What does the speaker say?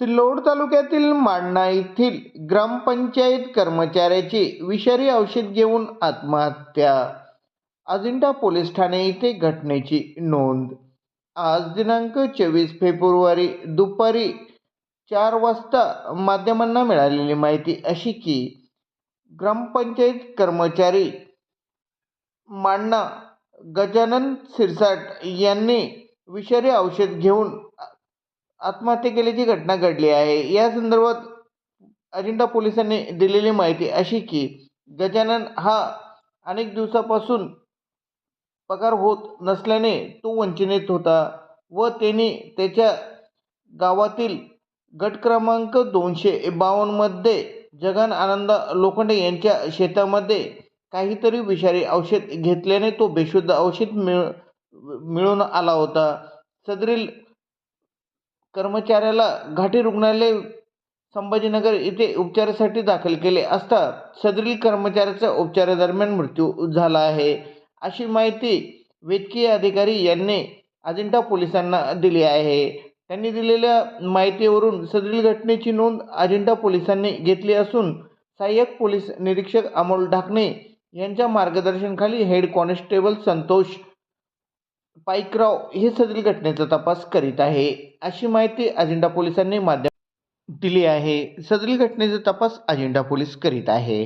सिल्लोड तालुक्यातील मांडणा येथील ग्रामपंचायत कर्मचाऱ्याची विषारी औषध घेऊन आत्महत्या. अजिंठा पोलीस ठाणे येथे घटनेची नोंद. आज दिनांक चोवीस फेब्रुवारी दुपारी चार वाजता माध्यमांना मिळालेली माहिती अशी की ग्रामपंचायत कर्मचारी मांडणा गजानन सिरसाट यांनी विषारी औषध घेऊन आत्महत्या केल्याची घटना घडली आहे. या संदर्भात अजिंठा पोलिसांनी दिलेली माहिती अशी की गजानन हा अनेक दिवसापासून पगार होत नसल्याने तो वंचनेत होता व त्यांनी त्याच्या गावातील गट क्रमांक दोनशे बावन्नमध्ये जगन आनंद लोखंडे यांच्या शेतामध्ये काहीतरी विषारी औषध घेतल्याने तो बेशुद्ध औषध मिळ मिळून आला होता. सदरील कर्मचाऱ्याला घाटी रुग्णालय संभाजीनगर येथे उपचारासाठी दाखल केले असता सदरील कर्मचाऱ्याचा उपचारादरम्यान मृत्यू झाला आहे. अशी माहिती वैद्यकीय अधिकारी यांनी अजिंठा पोलिसांना दिली आहे. त्यांनी दिलेल्या माहितीवरून सदरील घटनेची नोंद अजिंठा पोलिसांनी घेतली असून सहाय्यक पोलीस निरीक्षक अमोल ढाकणे यांच्या मार्गदर्शनाखाली हेड कॉन्स्टेबल संतोष पाईकराव हे सदरील घटनेचा तपास करीत आहे. अशी माहिती अजिंठा पोलिसांनी माध्यम दिली आहे. सदरील घटनेचा तपास अजिंठा पोलीस करीत आहे.